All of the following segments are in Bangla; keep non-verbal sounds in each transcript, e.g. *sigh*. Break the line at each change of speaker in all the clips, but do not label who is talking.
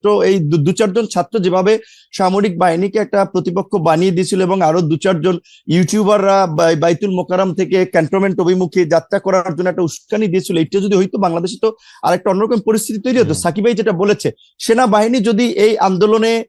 ছাত্র, এই দু- চারজন ছাত্র যেভাবে সামরিক বাহিনীকে একটা প্রতিপক্ষ বানিয়ে দিয়েছিল এবং আরও দু চারজন ইউটিউবাররা বাই- বাইতুল মোকারাম থেকে ক্যান্টনমেন্ট অভিমুখে যাত্রা করার জন্য একটা উস্কানি দিয়েছিল। এটা যদি হইতো, বাংলাদেশে তো আরেকটা অন্যরকম পরিস্থিতি তৈরি হতো। সাকিবাই যেটা বলেছে, সেনাবাহিনী যদি এই আন্দোলনে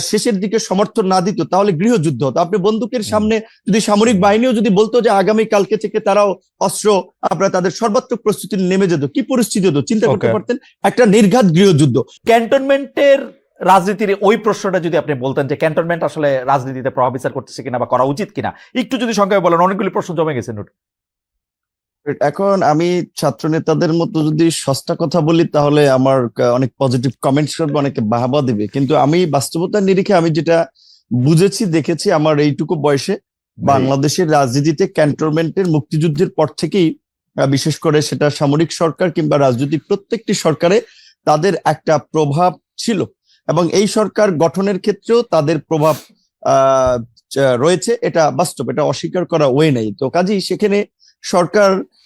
শেষের দিকে সমর্থন না দিত তাহলে গৃহযুদ্ধ হতো। আপনি বন্দুকের সামনে যদি সামরিক বাহিনীও যদি বলতো যে আগামী কালকে থেকে তারাও অস্ত্র আপনার তাদের সর্বাত্মক প্রস্তুতি নেমে যেত কি পরিস্থিতি হতো? চিন্তা করতে. পারতেন? একটা নির্ঘাত গৃহযুদ্ধ।
ক্যান্টনমেন্টের রাজনীতির ওই প্রশ্নটা যদি আপনি বলতেন যে ক্যান্টনমেন্ট আসলে রাজনীতিতে প্রভাব বিচার করতেছে কিনা বা করা উচিত কিনা একটু যদি সংখ্যায় বলেন অনেকগুলি প্রশ্ন জমে গেছে নোট।
এখন আমি ছাত্র নেতাদের মতো যদি সস্তা কথা বলি তাহলে আমার অনেক পজিটিভ কমেন্টস করবে অনেকে বাহাবা দিবে। কিন্তু আমি বাস্তবতার নিরিখে আমি যেটা বুঝেছি দেখেছি আমার এইটুকু বয়সে বাংলাদেশের রাজনীতিতে ক্যান্টনমেন্টের মুক্তিযুদ্ধের পর থেকেই বিশেষ করে সেটা সামরিক সরকার কিংবা রাজনৈতিক প্রত্যেকটি সরকারে তাদের একটা প্রভাব ছিল। এবং এই সরকার গঠনের ক্ষেত্রেও তাদের প্রভাব আহ, রয়েছে। এটা বাস্তব এটা অস্বীকার করা ওয়ে নেই। তো কাজেই সেখানে সরকার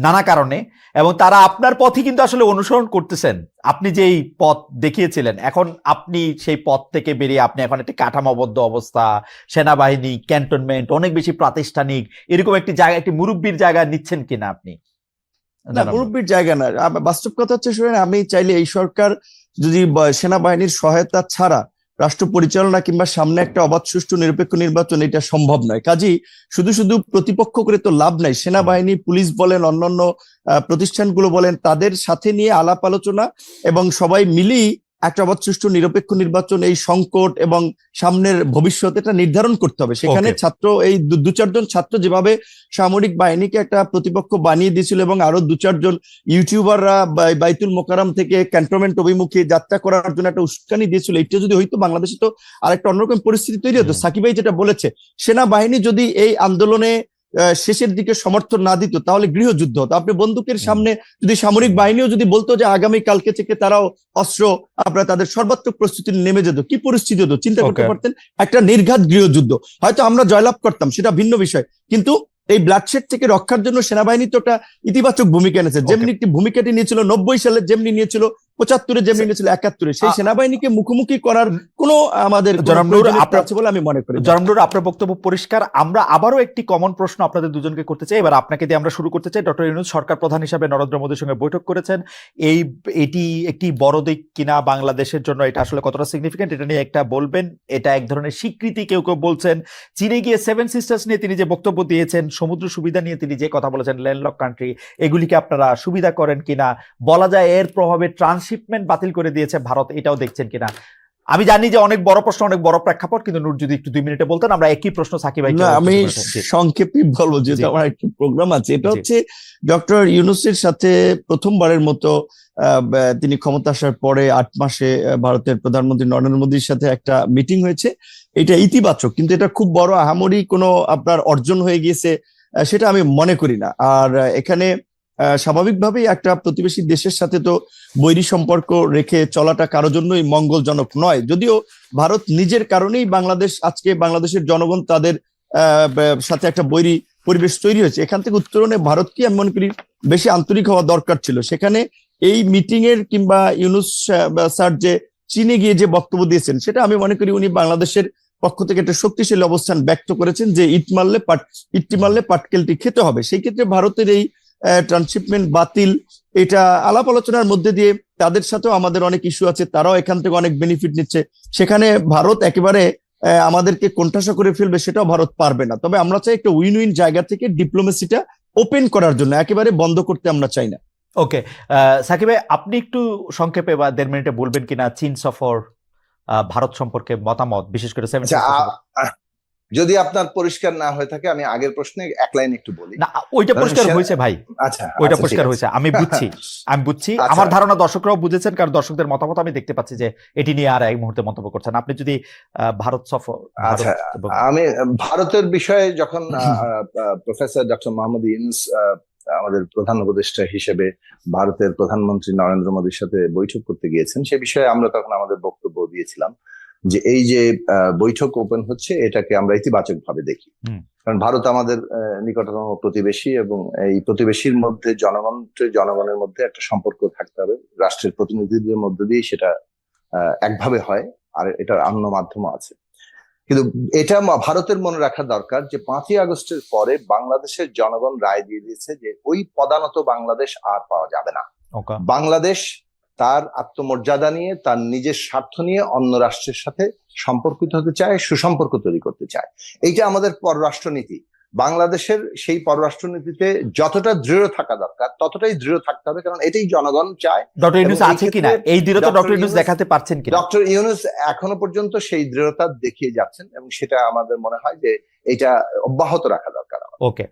নানা কারণে এবং তারা আপনার পথই কিন্তু আসলে অনুসরণ করতেছেন। আপনি যেই পথ দেখিয়েছিলেন এখন আপনি সেই পথ থেকে বেরিয়ে আপনি এখন একটি কাঠামোবদ্ধ অবস্থা সেনাবাহিনী ক্যান্টনমেন্ট অনেক বেশি প্রাতিষ্ঠানিক এরকম একটি জায়গা একটি মুরব্বীর জায়গা নিচ্ছেন কিনা আপনি?
না। মুরব্বীর জায়গা না। বাস্তব কথা হচ্ছে শুনেন আমি চাইলে এই সরকার যদি সেনাবাহিনীর সহায়তা ছাড়া রাষ্ট্র পরিচালনা কিংবা সামনে একটা অবাধ সুষ্ঠু নিরপেক্ষ নির্বাচন, এটা সম্ভব নয়। কাজেই শুধু শুধু প্রতিপক্ষ করে তো লাভ নাই। সেনাবাহিনী, পুলিশ বলেন, অন্যান্য প্রতিষ্ঠানগুলো বলেন, তাদের সাথে নিয়ে আলাপ আলোচনা এবং সবাই মিলেই একটা অবাধ সুষ্ঠু নিরপেক্ষ নির্বাচন এই সংকট এবং সামনের ভবিষ্যৎ এটা নির্ধারণ করতে হবে। সেখানে ছাত্র এই দু- চারজন ছাত্র যেভাবে সামরিক বাহিনীকে একটা প্রতিপক্ষ বানিয়ে দিয়েছিল এবং আরও দু চারজন ইউটিউবাররা বাই- বাইতুল মোকারাম থেকে ক্যান্টনমেন্ট অভিমুখে যাত্রা করার জন্য একটা উস্কানি দিয়েছিল। এটা যদি হইতো বাংলাদেশে তো আরেকটা অন্যরকম পরিস্থিতি তৈরি হতো।
হুম।
সাকিব ভাই যেটা বলেছে সেনাবাহিনী যদি এই আন্দোলনে শেষের দিকে সমর্থন না দিত তাহলে গৃহযুদ্ধ হতো। আপনি বন্দুকের সামনে যদি সামরিক বাহিনীও যদি বলতো যে আগামী কালকে থেকে তারাও অস্ত্র আপনার তাদের সর্বাত্মক প্রস্তুতি নেমে যেত কি পরিস্থিতি হতো? চিন্তা করতে পারতেন? একটা নির্ঘাত গৃহযুদ্ধ। হয়তো আমরা জয়লাভ করতাম সেটা ভিন্ন বিষয়। কিন্তু এই ব্লাডশেড থেকে রক্ষার জন্য সেনাবাহিনী তো একটা ইতিবাচক ভূমিকা এনেছে। যেমনি একটি ভূমিকাটি নিয়েছিল নব্বই সালে যেমনি নিয়েছিল পঁচাত্তরে যেমনি নিয়েছিল একাত্তরে সেই সেনাবাহিনীকে মুখোমুখি করার কোনো আমাদের আছে বলে আমি মনে করি না।
জনমনুর আপনার বক্তব্য পরিষ্কার। আমরা আবারও একটি কমন প্রশ্ন আপনাদের দুজনকে করতে চাই। এবার আপনাকে দিয়ে আমরা শুরু করতে চাই। ডক্টর ইউনুস সরকার প্রধান হিসাবে নরেন্দ্র মোদীর সঙ্গে বৈঠক করেছেন। এই এটি একটি বড় দিক কিনা বাংলাদেশের জন্য এটা আসলে কতটা সিগনিফিকেন্ট এটা নিয়ে একটা বলবেন। এটা এক ধরনের স্বীকৃতি কেউ কেউ বলছেন। চীনে গিয়ে সেভেন সিস্টার্স নিয়ে তিনি যে বক্তব্য দিয়েছেন সমুদ্র সুবিধা নিয়ে তিনি যে কথা বলেছেন ল্যান্ডলক কান্ট্রি এগুলিকে আপনারা সুবিধা করেন কিনা? বলা যায় এর প্রভাবে ট্রান্সশিপমেন্ট বাতিল করে দিয়েছে ভারত এটাও দেখছেন কিনা? আমি জানি যে অনেক বড় প্রশ্ন অনেক বড় প্রেক্ষাপট কিন্তু নূর যদি একটু দুই মিনিটে বলতেন আমরা একই প্রশ্ন সাকিব ভাইকে
না আমি। সংক্ষেপে বলব যেহেতু আমার একটা প্রোগ্রাম আছে। এটা হচ্ছে ডক্টর ইউনুসের সাথে প্রথমবারের মতো তিনি ক্ষমতা আসার পরে আট মাসে ভারতের প্রধানমন্ত্রী নরেন্দ্র মোদীর সাথে একটা মিটিং হয়েছে। এটা ইতিবাচক কিন্তু এটা খুব বড় আহামরি কোনো আপনার অর্জন হয়ে গিয়েছে সেটা আমি মনে করি না। আর এখানে স্বাভাবিকভাবেই একটা প্রতিবেশী দেশের সাথে তো বৈরী সম্পর্ক রেখে চলাটা কারও জন্যই মঙ্গলজনক নয়। যদিও ভারত নিজের কারণেই বাংলাদেশ, আজকে বাংলাদেশের জনগণ তাদের সাথে একটা বৈরী পরিবেশ তৈরি হয়েছে। এখান থেকে উত্তরণে ভারতকে আমি মনে করি বেশি আন্তরিক হওয়া দরকার ছিল। সেখানে এই মিটিং এর কিংবা ইউনুস স্যার যে চীনে গিয়ে যে বক্তব্য দিয়েছেন, সেটা আমি মনে করি উনি বাংলাদেশের পক্ষ থেকে একটা শক্তিশালী অবস্থান ব্যক্ত করেছেন যে ইট মারলে পাট, ইটটি মারলে পাটকেলটি খেতে হবে। সেই ক্ষেত্রে ভারতের এই ট্রান্সশিপমেন্ট বাতিল। এটা আলাপ আলোচনার মধ্যে দিয়ে তাদের সাথেও আমাদের অনেক ইস্যু আছে তারাও এখান থেকে অনেক বেনিফিট নিচ্ছে। সেখানে ভারত একেবারে আহ, আমাদেরকে কোণঠাসা করে ফেলবে সেটাও ভারত পারবে না। তবে আমরা চাই একটা উইন উইন জায়গা থেকে ডিপ্লোমেসিটা ওপেন করার জন্য একেবারে বন্ধ করতে আমরা চাই না।
ওকে সাকিব ভাই আপনি একটু সংক্ষেপে বা দেড় মিনিটে বলবেন কিনা চীন সফর আহ, ভারত সম্পর্কে মতামত বিশেষ করে 70
আচ্ছা যদি আপনার পরিষ্কার না হয়ে থাকে আমি আগের প্রশ্নে এক লাইন একটু বলি।
না ওইটা পরিষ্কার হয়েছে ভাই।
আচ্ছা
ওইটা
আচ্ছা,
পরিষ্কার হয়েছে। আমি বুঝছি *laughs* আমি বুঝছি।
আচ্ছা।
আমার ধারণা দর্শকরাও বুঝেছেন কারণ দর্শকদের মতামত আমি দেখতে পাচ্ছি যে এটি নিয়ে আর এক মুহূর্তে মন্তব্য করছেন। আপনি যদি ভারত সফর
আচ্ছা, আমি ভারতের বিষয়ে যখন প্রফেসর ডক্টর মোহাম্মদ ইউনুস আমাদের প্রধান উপদেষ্টা হিসেবে ভারতের প্রধানমন্ত্রী নরেন্দ্র মোদীর সাথে বৈঠক করতে গিয়েছেন সে বিষয়ে আমরা তখন আমাদের বক্তব্য দিয়েছিলাম। যে এই যে বৈঠক ওপেন হচ্ছে এটাকে আমরা ইতিবাচক ভাবে দেখি কারণ ভারত আমাদের নিকটতম প্রতিবেশী এবং এই প্রতিবেশীর মধ্যে জনগণ জনগণের মধ্যে একটা সম্পর্ক থাকতে হবে। রাষ্ট্রের প্রতিনিধিদের মধ্যে দিয়ে সেটা একভাবে হয় আর এটার অন্য মাধ্যমও আছে। কিন্তু এটা ভারতের মনে রাখা দরকার যে পাঁচই আগস্টের পরে বাংলাদেশের জনগণ রায় দিয়ে দিয়েছে যে ওই পদানত বাংলাদেশ আর পাওয়া যাবে না। বাংলাদেশ তার আত্মমর্যাদা নিয়ে তার নিজের স্বার্থ নিয়ে অন্য রাষ্ট্রের সাথে সম্পর্কিত হতে চায় সুসম্পর্ক তৈরি করতে চায়। এইটা আমাদের পররাষ্ট্রনীতি। বাংলাদেশের সেই পররাষ্ট্রনীতিতে যতটা দৃঢ় থাকা দরকার ততটাই দৃঢ় থাকতে হবে কারণ এটাই জনগণ চায়।
ডক্টর ইউনুস আছে কিনা? এই দৃঢ়তা
ডক্টর
ডক্টর ইউনুস দেখাতে পারছেন কিনা?
ডক্টর ইউনুস এখনও পর্যন্ত সেই দৃঢ়তা দেখিয়ে যাচ্ছেন এবং সেটা আমাদের মনে হয় যে এটা অব্যাহত রাখা দরকার।
ওকে।